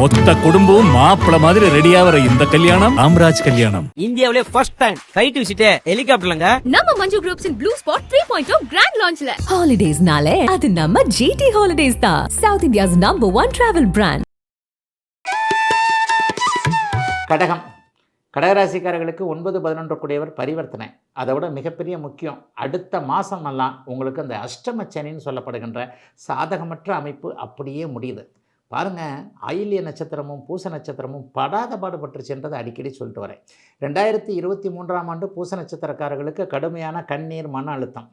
மொத்த குடும்பம் மாப்பிள மாதிரி ரெடியாகிற இந்த கல்யாணம் ராம்ராஜ் கல்யாணம். இந்தியாவிலே ஃபர்ஸ்ட் டைம் ஃபிளைட் விசிட்டே ஹெலிகாப்டர்லங்க நம்ம Manju groups in blue spot three point grand லான்ச்ல ஹாலிடேஸ்னாலே அது நம்ம ஜிடி ஹாலிடேஸ் தான். South India's number one travel brand கடகம். கடகராசிக்காரர்களுக்கு ஒன்பது பதினொன்று கூடியவர் பரிவர்த்தனை. அதை விட மிகப்பெரிய முக்கியம் அடுத்த மாதமெல்லாம் உங்களுக்கு அந்த அஷ்டம சனின்னு சொல்லப்படுகின்ற சாதகமற்ற அமைப்பு அப்படியே முடியுது. பாருங்கள் ஆயில்ய நட்சத்திரமும் பூச நட்சத்திரமும் படாத பாடுபட்டுருச்சுன்றதை அடிக்கடி சொல்லிட்டு வரேன். ரெண்டாயிரத்தி இருபத்தி மூன்றாம் ஆண்டு பூச நட்சத்திரக்காரர்களுக்கு கடுமையான கண்ணீர் மன அழுத்தம்.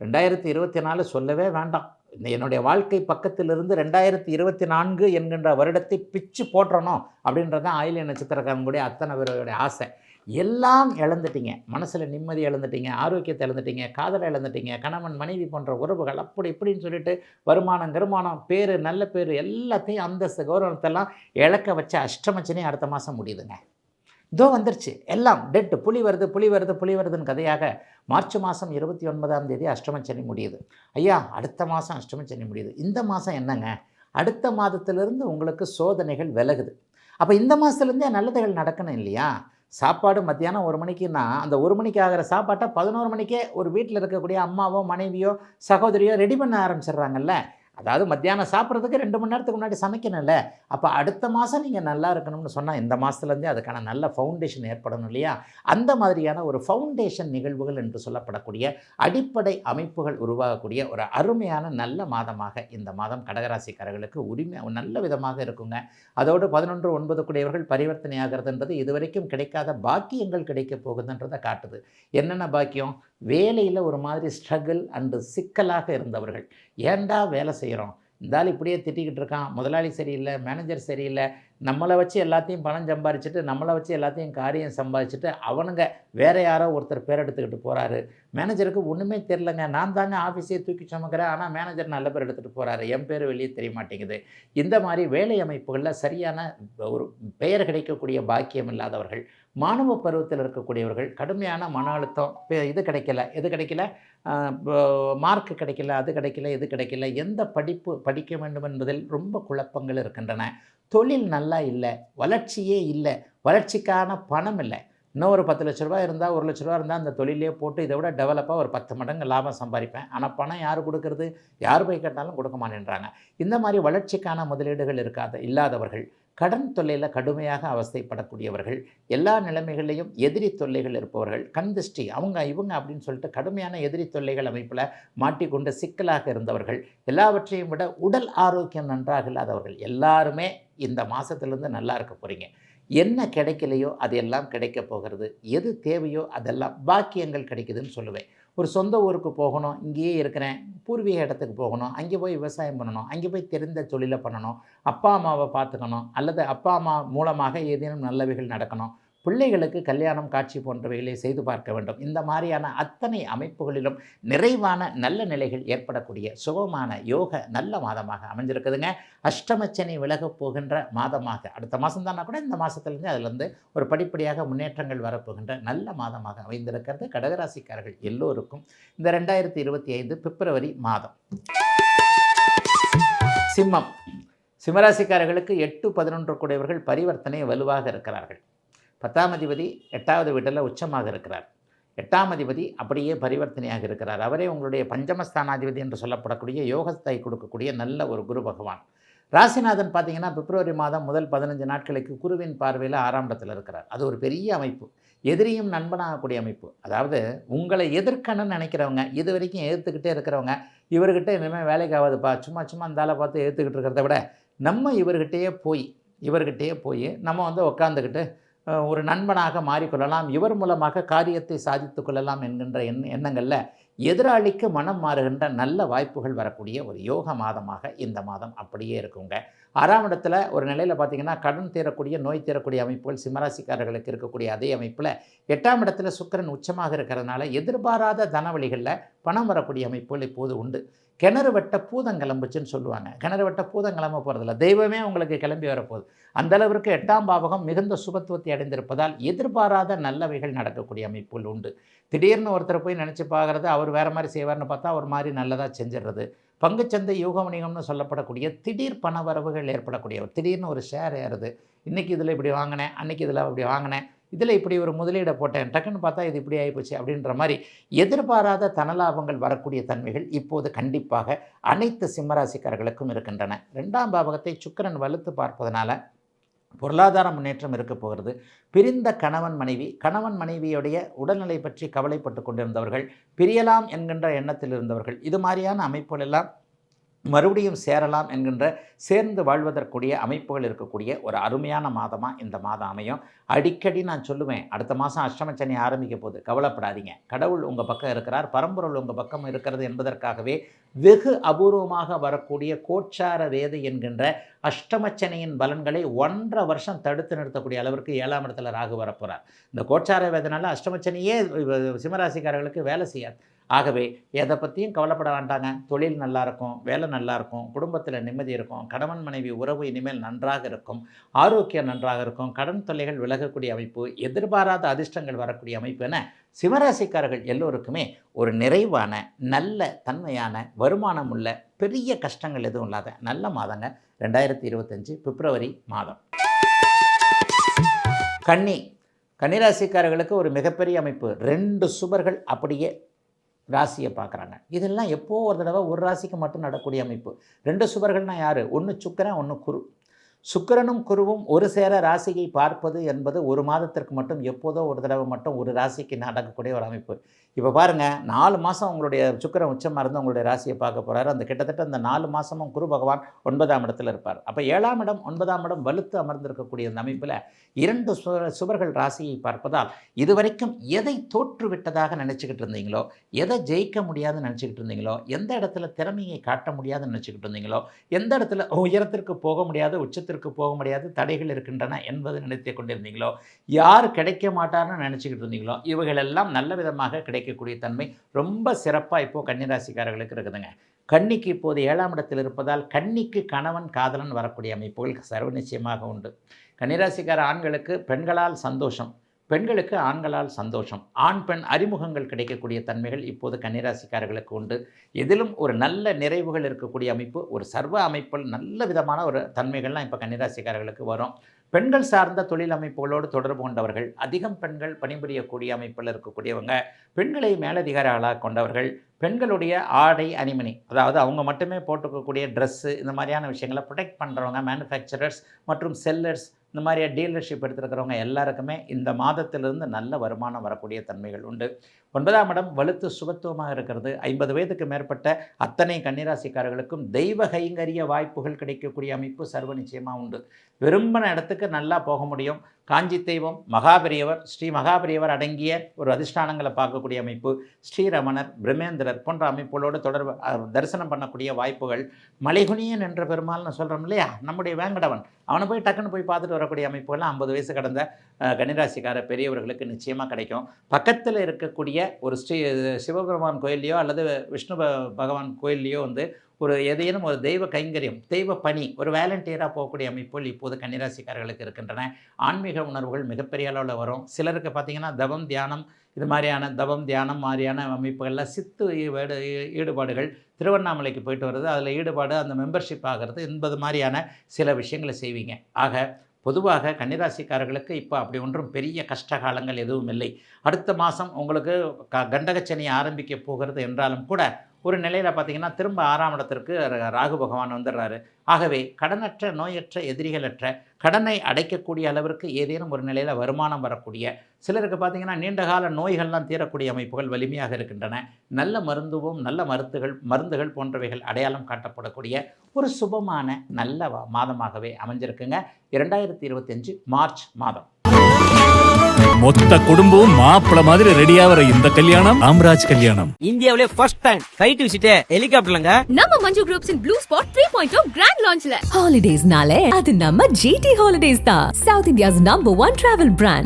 ரெண்டாயிரத்தி இருபத்தி நாலு சொல்லவே வேண்டாம். இந்த என்னுடைய வாழ்க்கை பக்கத்திலிருந்து ரெண்டாயிரத்தி இருபத்தி நான்கு என்கின்ற வருடத்தை பிச்சு போட்டுறணும் அப்படின்றது தான் ஆயில்ய நட்சத்திரக்காரங்களுடைய அத்தனை பேருடைய ஆசை. எல்லாம் இழந்துட்டீங்க. மனசில் நிம்மதி இழந்துட்டீங்க. ஆரோக்கியத்தை இழந்துட்டீங்க. காதலை இழந்துட்டீங்க. கணவன் மனைவி போன்ற உறவுகள் அப்படி இப்படின்னு சொல்லிட்டு வருமானம் கருமானம் பேர் நல்ல பேர் எல்லாத்தையும் அந்தஸ்து கௌரவத்தெல்லாம் இழக்க வச்ச அஷ்டமச்சனே அடுத்த மாதம் முடியுதுங்க. இதோ வந்துருச்சு. எல்லாம் டெட்டு புலி வருது புலி வருது புலி வருதுன்னு கதையாக மார்ச் மாதம் இருபத்தி ஒன்பதாம் தேதி அஷ்டமச்சனி முடியுது. ஐயா அடுத்த மாதம் அஷ்டமச்சனி முடியுது. இந்த மாதம் என்னங்க? அடுத்த மாதத்திலிருந்து உங்களுக்கு சோதனைகள் விலகுது. அப்போ இந்த மாதத்துலேருந்தே நல்லதுகள் நடக்கணும் இல்லையா? சாப்பாடு மத்தியானம் ஒரு மணிக்குன்னா அந்த ஒரு மணிக்கு ஆகிற சாப்பாட்டை பதினோரு மணிக்கே ஒரு வீட்டில் இருக்கக்கூடிய அம்மாவோ மனைவியோ சகோதரியோ ரெடி பண்ண ஆரம்பிச்சிடுறாங்கல்ல. அதாவது மத்தியானம் சாப்பிட்றதுக்கு ரெண்டு மணி நேரத்துக்கு முன்னாடி சமைக்கணும்ல. அப்போ அடுத்த மாதம் நீங்கள் நல்லா இருக்கணும்னு சொன்னால் இந்த மாதத்துலேருந்தே அதுக்கான நல்ல ஃபவுண்டேஷன் ஏற்படணும் இல்லையா? அந்த மாதிரியான ஒரு ஃபவுண்டேஷன் நிகழ்வுகள் என்று சொல்லப்படக்கூடிய அடிப்படை அமைப்புகள் உருவாகக்கூடிய ஒரு அருமையான நல்ல மாதமாக இந்த மாதம் கடகராசிக்காரர்களுக்கு உரிமை நல்ல விதமாக இருக்குங்க. அதோடு பதினொன்று ஒன்பது கூடியவர்கள் பரிவர்த்தனை ஆகிறதுன்றது இதுவரைக்கும் கிடைக்காத பாக்கியங்கள் கிடைக்க போகுதுன்றதை காட்டுது. என்னென்ன பாக்கியம்? வேலையில் ஒரு மாதிரி ஸ்ட்ரகிள் அண்டு சிக்கலாக இருந்தவர்கள். ஏண்டா வேலை செய்கிறோம். இந்த ஆள் இப்படியே திட்டிக்கிட்டு இருக்கான். முதலாளி சரியில்லை மேனேஜர் சரியில்லை. நம்மளை வச்சு எல்லாத்தையும் பணம் சம்பாரிச்சுட்டு நம்மளை வச்சு எல்லாத்தையும் காரியம் சம்பாதிச்சுட்டு அவனுங்க வேற யாரோ ஒருத்தர் பேர் எடுத்துக்கிட்டு போகிறாரு மேனேஜருக்கு ஒன்றுமே தெரிலங்க நான் தாங்க ஆஃபீஸே தூக்கி சுமக்கிறேன். ஆனால் மேனேஜர் நல்ல பேர் எடுத்துகிட்டு போகிறாரு என் பேர் வெளியே தெரிய மாட்டேங்குது இந்த மாதிரி வேலை அமைப்புகளில் சரியான ஒரு பெயர் கிடைக்கக்கூடிய பாக்கியம் இல்லாதவர்கள் மாணவ பருவத்தில் இருக்கக்கூடியவர்கள் கடுமையான மன அழுத்தம் இது கிடைக்கல எது கிடைக்கல மார்க் கிடைக்கல அது கிடைக்கல இது கிடைக்கல எந்த படிப்பு படிக்க வேண்டும் என்பதில் ரொம்ப குழப்பங்கள் இருக்கின்றன. தொழில் நல்லா இல்லை வளர்ச்சியே இல்லை வளர்ச்சிக்கான பணம் இல்லை. இன்னும் ஒரு பத்து லட்ச ரூபா இருந்தால் ஒரு லட்ச ரூபா இருந்தால் அந்த தொழிலே போட்டு இதை விட டெவலப்பாக ஒரு பத்து மடங்கு லாபம் சம்பாதிப்பேன். ஆனால் பணம் யார் கொடுக்கறது? யார் போய் கேட்டாலும் கொடுக்க மாட்டேன்றாங்க. இந்த மாதிரி வளர்ச்சிக்கான முதலீடுகள் இருக்காத இல்லாதவர்கள். கடன் தொல்லையில் கடுமையாக அவஸ்தைப்படக்கூடியவர்கள். எல்லா நிலைமைகளிலையும் எதிரி தொல்லைகள் இருப்பவர்கள். கண் திருஷ்டி அவங்க இவங்க அப்படின்னு சொல்லிட்டு கடுமையான எதிரி தொல்லைகள் அமைப்பில் மாட்டிக்கொண்டு சிக்கலாக இருந்தவர்கள். எல்லாவற்றையும் விட உடல் ஆரோக்கியம் நன்றாக இல்லாதவர்கள். எல்லாருமே இந்த மாதத்துலேருந்து நல்லா இருக்க போகிறீங்க என்ன கிடைக்கலையோ அது எல்லாம் கிடைக்க போகிறது. எது தேவையோ அதெல்லாம் பாக்கியங்கள் கிடைக்குதுன்னு சொல்லுவேன். ஒரு சொந்த ஊருக்கு போகணும் இங்கேயே இருக்கிறேன் பூர்வீக இடத்துக்கு போகணும் அங்கே போய் விவசாயம் பண்ணணும் அங்கே போய் தெரிந்த தொழிலை பண்ணணும் அப்பா அம்மாவை பார்த்துக்கணும் அல்லது அப்பா அம்மா மூலமாக ஏதேனும் நல்லவைகள் நடக்கணும் பிள்ளைகளுக்கு கல்யாணம் காட்சி போன்றவைகளை செய்து பார்க்க வேண்டும். இந்த மாதிரியான அத்தனை அமைப்புகளிலும் நிறைவான நல்ல நிலைகள் ஏற்படக்கூடிய சுகமான யோக நல்ல மாதமாக அமைஞ்சிருக்குதுங்க. அஷ்டமச்சனை விலகப் போகின்ற மாதமாக அடுத்த மாதம் தானா கூட இந்த மாதத்துலேருந்து அதுலேருந்து ஒரு படிப்படியாக முன்னேற்றங்கள் வரப்போகின்ற நல்ல மாதமாக அமைந்திருக்கிறது. கடகராசிக்காரர்கள் எல்லோருக்கும் இந்த ரெண்டாயிரத்தி இருபத்தி ஐந்து பிப்ரவரி மாதம். சிம்மம். சிம்மராசிக்காரர்களுக்கு எட்டு பதினொன்று கூடியவர்கள் பரிவர்த்தனை வலுவாக இருக்கிறார்கள். பத்தாம் அதிபதி எட்டாவது வீட்டில் உச்சமாக இருக்கிறார். எட்டாம் அதிபதி அப்படியே பரிவர்த்தனையாக இருக்கிறார். அவரே உங்களுடைய பஞ்சமஸ்தானாதிபதி என்று சொல்லப்படக்கூடிய யோகத்தை கொடுக்கக்கூடிய நல்ல ஒரு குரு பகவான். ராசிநாதன் பார்த்தீங்கன்னா பிப்ரவரி மாதம் முதல் பதினஞ்சு நாட்களுக்கு குருவின் பார்வையில் ஆறாம் இருக்கிறார். அது ஒரு பெரிய அமைப்பு. எதிரியும் நண்பனாகக்கூடிய அமைப்பு. அதாவது உங்களை எதிர்க்கணும்னு நினைக்கிறவங்க இது வரைக்கும் எதிர்த்துக்கிட்டே இருக்கிறவங்க இவர்கிட்ட இனிமேல் வேலைக்கு ஆகாதுப்பா. சும்மா சும்மா அந்த ஆளை பார்த்து எதிர்த்துக்கிட்டு இருக்கிறத விட நம்ம இவர்கிட்டயே போய் இவர்கிட்டயே போய் நம்ம வந்து உட்காந்துக்கிட்டு ஒரு நண்பனாக மாறிக்கொள்ளலாம். இவர் மூலமாக காரியத்தை சாதித்து கொள்ளலாம் என்கின்ற எண் எண்ணங்களில் எதிராளிக்கு மனம் மாறுகின்ற நல்ல வாய்ப்புகள் வரக்கூடிய ஒரு யோக மாதமாக இந்த மாதம் அப்படியே இருக்குங்க. ஆறாம் இடத்துல ஒரு நிலையில் பார்த்தீங்கன்னா கடன் தீரக்கூடிய நோய் தீரக்கூடிய அமைப்புகள் சிம்மராசிக்காரர்களுக்கு இருக்கக்கூடிய அதே அமைப்பில் எட்டாம் இடத்துல சுக்கிரன் உச்சமாக இருக்கிறதுனால எதிர்பாராத தனவழிகளில் பணம் வரக்கூடிய அமைப்புகள் இப்போது உண்டு. கிணறு வெட்ட பூதம் கிளம்புச்சுன்னு சொல்லுவாங்க. கிணறு வெட்ட பூதம் கிளம்ப போகிறதில்ல தெய்வமே உங்களுக்கு கிளம்பி வரப்போகுது. அந்த அளவிற்கு எட்டாம் பாவகம் மிகுந்த சுபத்துவத்தை அடைந்திருப்பதால் எதிர்பாராத நல்லவைகள் நடக்கக்கூடிய அமைப்புகள் உண்டு. திடீர்னு ஒருத்தர் போய் நினச்சி பார்க்குறது அவர் வேறு மாதிரி செய்வார்னு பார்த்தா அவர் மாதிரி நல்லதாக செஞ்சிடுறது. பங்குச்சந்தை யூக வணிகம்னு சொல்லப்படக்கூடிய திடீர் பணவரவுகள் ஏற்படக்கூடிய திடீர்னு ஒரு ஷேர் ஏறுது. இன்றைக்கி இதில் இப்படி வாங்கினேன் அன்றைக்கி இதில் இப்படி வாங்கினேன் இதில் இப்படி ஒரு முதலீடை போட்டேன் டக்குன்னு பார்த்தா இது இப்படி ஆகிப்போச்சு அப்படின்ற மாதிரி எதிர்பாராத தனலாபங்கள் வரக்கூடிய தன்மைகள் இப்போது கண்டிப்பாக அனைத்து சிம்மராசிக்காரர்களுக்கும் இருக்கின்றன. ரெண்டாம் பாவகத்தை சுக்கிரன் வலுத்து பார்ப்பதனால பொருளாதார முன்னேற்றம் இருக்க போகிறது. பிரிந்த கணவன் மனைவி கணவன் மனைவியுடைய உடல்நிலை பற்றி கவலைப்பட்டு கொண்டிருந்தவர்கள் பிரியலாம் என்கின்ற எண்ணத்தில் இருந்தவர்கள் இது மாதிரியான அமைப்புகள் எல்லாம் மறுபடியும் சேரலாம் என்கின்ற சேர்ந்து வாழ்வதற்குரிய அமைப்புகள் இருக்கக்கூடிய ஒரு அருமையான மாதமாக இந்த மாதம் அமையும். அடிக்கடி நான் சொல்லுவேன் அடுத்த மாதம் அஷ்டமச்சனி ஆரம்பிக்க போகுது. கவலைப்படாதீங்க. கடவுள் உங்கள் பக்கம் இருக்கிறார். பரம்பொருள் உங்கள் பக்கம் இருக்கிறது என்பதற்காகவே வெகு அபூர்வமாக வரக்கூடிய கோச்சார வேதை என்கின்ற அஷ்டமச்சனையின் பலன்களை ஒன்றரை வருஷம் தடுத்து நிறுத்தக்கூடிய அளவிற்கு ஏழாம் இடத்துல ராகு வரப்போகிறார் இந்த கோச்சார வேதனால அஷ்டமச்சனையே சிம்மராசிக்காரர்களுக்கு வேலை செய்யாது. ஆகவே எதை பற்றியும் கவலைப்பட வேண்டாங்க. தொழில் நல்லா இருக்கும் வேலை நல்லா இருக்கும் குடும்பத்தில் நிம்மதி இருக்கும் கணவன் மனைவி உறவு இனிமேல் நன்றாக இருக்கும் ஆரோக்கியம் நன்றாக இருக்கும் கடன் தொல்லைகள் விலகக்கூடிய அமைப்பு எதிர்பாராத அதிர்ஷ்டங்கள் வரக்கூடிய அமைப்பு என சிவராசிக்காரர்கள் எல்லோருக்குமே ஒரு நிறைவான நல்ல தன்மையான வருமானம் உள்ள பெரிய கஷ்டங்கள் எதுவும் இல்லாத நல்ல மாதங்க ரெண்டாயிரத்தி இருபத்தஞ்சு பிப்ரவரி மாதம். கன்னி கன்னிராசிக்காரர்களுக்கு ஒரு மிகப்பெரிய அமைப்பு. ரெண்டு சுவர்கள் அப்படியே ராசியை பார்க்குறாங்க. இதெல்லாம் எப்போ ஒரு தடவை ஒரு ராசிக்கு மட்டும் நடக்கூடிய அமைப்பு. ரெண்டு சுவர்கள்னால் யார்? ஒன்று சுக்கரன் ஒன்று குரு. சுக்கிரனும் குருவும் ஒரு சேர ராசியை பார்ப்பது என்பது ஒரு மாதத்திற்கு மட்டும் எப்போதோ ஒரு தடவை மட்டும் ஒரு ராசிக்கு நடக்கக்கூடிய ஒரு அமைப்பு. இப்போ பாருங்கள் நாலு மாதம் உங்களுடைய சுக்கிரன் உச்சமாக இருந்து உங்களுடைய ராசியை பார்க்க போகிறாரு அந்த கிட்டத்தட்ட அந்த நாலு மாதமும் குரு பகவான் ஒன்பதாம் இடத்துல இருப்பார். அப்போ ஏழாம் இடம் ஒன்பதாம் இடம் வலுத்து அமர்ந்திருக்கக்கூடிய அந்த அமைப்பில் இரண்டு சுவர்கள் ராசியை பார்ப்பதால் இதுவரைக்கும் எதை தோற்றுவிட்டதாக நினச்சிக்கிட்டு இருந்தீங்களோ எதை ஜெயிக்க முடியாதுன்னு நினச்சிக்கிட்டு இருந்தீங்களோ எந்த இடத்துல திறமையை காட்ட முடியாதுன்னு நினச்சிக்கிட்டு இருந்தீங்களோ எந்த இடத்துல உயரத்திற்கு போக முடியாத உச்சத்திற்கு போக முடியாது தடைகள் இருக்கின்றன என்பதை நினைத்து கொண்டிருந்தீங்களோ? யார் கிடைக்க மாட்டார்னு நினச்சிக்கிட்டு இருந்தீங்களோ? இவைகளெல்லாம் நல்ல விதமாக கிடைக்கக்கூடிய தன்மை ரொம்ப சிறப்பாக இப்போது கன்னிராசிக்காரர்களுக்கு இருக்குதுங்க. கன்னிக்கு இப்போது ஏழாம் இடத்தில் இருப்பதால் கன்னிக்கு கணவன் காதலன் வரக்கூடிய அமைப்புகள் சர்வ நிச்சயமாக உண்டு. கன்னிராசிக்கார ஆண்களுக்கு பெண்களால் சந்தோஷம் பெண்களுக்கு ஆண்களால் சந்தோஷம். ஆண் பெண் அறிமுகங்கள் கிடைக்கக்கூடிய தன்மைகள் இப்போது கன்னிராசிக்காரர்களுக்கு உண்டு. இதிலும் ஒரு நல்ல நிறைவுகள் இருக்கக்கூடிய அமைப்பு ஒரு சர்வ அமைப்பில் நல்ல விதமான ஒரு தன்மைகள்லாம் இப்போ கன்னிராசிக்காரர்களுக்கு வரும். பெண்கள் சார்ந்த தொழில் அமைப்புகளோடு தொடர்பு கொண்டவர்கள் அதிகம் பெண்கள் பணிபுரியக்கூடிய அமைப்பில் இருக்கக்கூடியவங்க பெண்களை மேலதிகாரிகளாக கொண்டவர்கள் பெண்களுடைய ஆடை அணிமணி அதாவது அவங்க மட்டுமே போட்டுக்கக்கூடிய ட்ரெஸ்ஸு இந்த மாதிரியான விஷயங்களை ப்ரொடெக்ட் பண்ணுறவங்க மேனுஃபேக்சரர்ஸ் மற்றும் செல்லர்ஸ் இந்த மாதிரியாக டீலர்ஷிப் எடுத்துருக்கிறவங்க எல்லாருக்குமே இந்த மாதத்திலிருந்து நல்ல வருமானம் வரக்கூடிய தன்மைகள் உண்டு. ஒன்பதாம் இடம் வலுத்து சுபத்துவமாக இருக்கிறது. ஐம்பது வயதுக்கு மேற்பட்ட அத்தனை கன்னிராசிக்காரர்களுக்கும் தெய்வ கைங்கரிய வாய்ப்புகள் கிடைக்கக்கூடிய அமைப்பு சர்வ நிச்சயமாக உண்டு. விரும்பின இடத்துக்கு நல்லா போக முடியும். காஞ்சி தெய்வம் மகாபெரியவர் ஸ்ரீ மகாபெரியவர் அடங்கிய ஒரு அதிஷ்டானங்களை பார்க்கக்கூடிய அமைப்பு ஸ்ரீரமணர் பிரம்மேந்திரர் போன்ற அமைப்புகளோடு தொடர்பு தரிசனம் பண்ணக்கூடிய வாய்ப்புகள் மலைகுனியன் என்ற பெருமாள்னு சொல்கிறோம் இல்லையா? நம்முடைய வேங்கடவன் அவனை போய் டக்குன்னு போய் பார்த்துட்டு வரக்கூடிய அமைப்புகள்லாம் ஐம்பது வயசு கடந்த கன்னிராசிக்கார பெரியவர்களுக்கு நிச்சயமாக கிடைக்கும். பக்கத்தில் இருக்கக்கூடிய ஒரு ஸ்ரீ சிவபெருமான் கோயில்லையோ அல்லது விஷ்ணு பகவான் கோயில்லையோ வந்து ஒரு ஏதேனும் ஒரு தெய்வ கைங்கரியம் தெய்வ பணி ஒரு வேலண்டியராக போகக்கூடிய அமைப்புகள் இப்போது கன்னிராசிக்காரர்களுக்கு இருக்கின்றன. ஆன்மீக உணர்வுகள் மிகப்பெரிய அளவில் வரும். சிலருக்கு பார்த்திங்கன்னா தவம் தியானம் இது மாதிரியான தவம் தியானம் மாதிரியான அமைப்புகளில் சித்து ஈடுபாடுகள் திருவண்ணாமலைக்கு போயிட்டு வர்றது அதில் ஈடுபாடு அந்த மெம்பர்ஷிப் ஆகிறது என்பது மாதிரியான சில விஷயங்களை செய்வீங்க. ஆக பொதுவாக கன்னிராசிக்காரர்களுக்கு இப்போ அப்படி ஒன்றும் பெரிய கஷ்ட காலங்கள் எதுவும் இல்லை. அடுத்த மாதம் உங்களுக்கு க கண்டகச்சனி ஆரம்பிக்க போகிறது என்றாலும் கூட ஒரு நிலையில் பார்த்தீங்கன்னா திரும்ப ஆறாம் இடத்திற்கு ராகு பகவான் வந்துடுறாரு ஆகவே கடனற்ற நோயற்ற எதிரிகளற்ற கடனை அடைக்கக்கூடிய அளவிற்கு ஏதேனும் ஒரு நிலையில் வருமானம் வரக்கூடிய சிலருக்கு பார்த்தீங்கன்னா நீண்டகால நோய்கள்லாம் தீரக்கூடிய அமைப்புகள் வலிமையாக இருக்கின்றன. நல்ல மருந்துவும் நல்ல மருந்துகள் மருந்துகள் போன்றவைகள் அடையாளம் காட்டப்படக்கூடிய ஒரு சுபமான நல்ல மாதமாகவே அமைஞ்சிருக்குங்க. இரண்டாயிரத்தி இருபத்தஞ்சு மார்ச் மாதம். மொத்த குடும்பம் மாப்பிள மாதிரி ரெடியாகிற இந்த கல்யாணம் ராம்ராஜ் கல்யாணம். இந்தியாவிலே ஃபர்ஸ்ட் டைம் சைட் விசிட்டே ஹெலிகாப்டர்லங்க நம்ம Manju groups in blue spot three point grand லான்ச்ல ஹாலிடேஸ்னாலே அது நம்ம ஜிடி ஹாலிடேஸ் தான். South India's number one travel brand